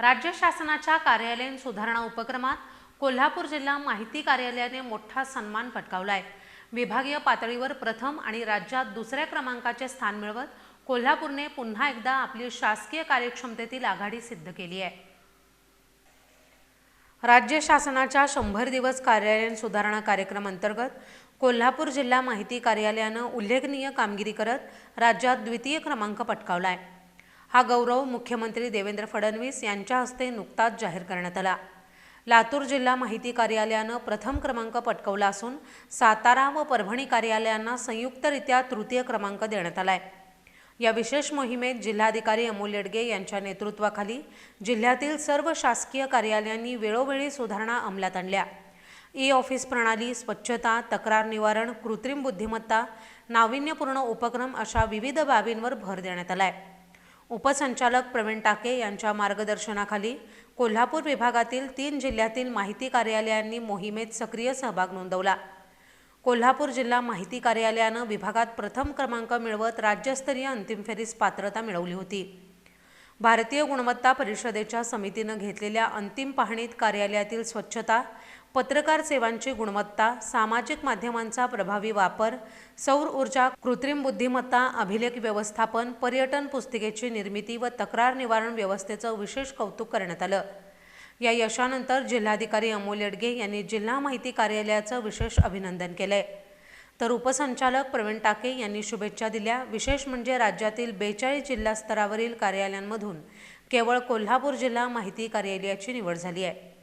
राज्य शासनाच्या कार्यालयीन सुधारणा उपक्रमात कोल्हापूर जिल्हा माहिती कार्यालयाने मोठा सन्मान पटकावला आहे विभागीय पातळीवर प्रथम आणि राज्यात दुसऱ्या क्रमांकाचे स्थान मिळवत कोल्हापूरने पुन्हा एकदा आपली शासकीय कार्यक्षमतेतील आघाडी सिद्ध केली आहे. राज्य शासनाच्या शंभर दिवस कार्यालयीन सुधारणा कार्यक्रम अंतर्गत कोल्हापूर जिल्हा माहिती कार्यालयानं उल्लेखनीय कामगिरी करत राज्यात द्वितीय क्रमांक पटकावला आहे हा गौरव मुख्यमंत्री देवेंद्र फडणवीस यांच्या हस्ते नुकताच जाहीर करण्यात आला. लातूर जिल्हा माहिती कार्यालयानं प्रथम क्रमांक पटकवला असून सातारा व परभणी कार्यालयांना संयुक्तरित्या तृतीय क्रमांक देण्यात आला आहे या विशेष मोहिमेत जिल्हाधिकारी अमोल येडगे यांच्या नेतृत्वाखाली जिल्ह्यातील सर्व शासकीय कार्यालयांनी वेळोवेळी सुधारणा अंमलात आणल्या. ई ऑफिस प्रणाली स्वच्छता तक्रार निवारण कृत्रिम बुद्धिमत्ता नाविन्यपूर्ण उपक्रम अशा विविध बाबींवर भर देण्यात आला आहे उपसंचालक प्रवीण टाके यांच्या मार्गदर्शनाखाली कोल्हापूर विभागातील तीन जिल्ह्यातील माहिती कार्यालयांनी मोहिमेत सक्रिय सहभाग नोंदवला. कोल्हापूर जिल्हा माहिती कार्यालयानं विभागात प्रथम क्रमांक मिळवत राज्यस्तरीय अंतिम फेरीस पात्रता मिळवली होती. भारतीय गुणवत्ता परिषदेच्या समितीनं घेतलेल्या अंतिम पाहणीत कार्यालयातील स्वच्छता पत्रकार सेवांची गुणवत्ता सामाजिक माध्यमांचा प्रभावी वापर सौर ऊर्जा कृत्रिम बुद्धिमत्ता अभिलेख व्यवस्थापन पर्यटन पुस्तिकेची निर्मिती व तक्रार निवारण व्यवस्थेचं विशेष कौतुक करण्यात आलं. या यशानंतर जिल्हाधिकारी अमोल येडगे यांनी जिल्हा माहिती कार्यालयाचं विशेष अभिनंदन केलंय. तर उपसंचालक प्रवीण टाके यांनी शुभेच्छा दिल्या. विशेष म्हणजे राज्यातील बेचाळीस जिल्हा स्तरावरील कार्यालयांमधून केवळ कोल्हापूर जिल्हा माहिती कार्यालयाची निवड झाली आहे.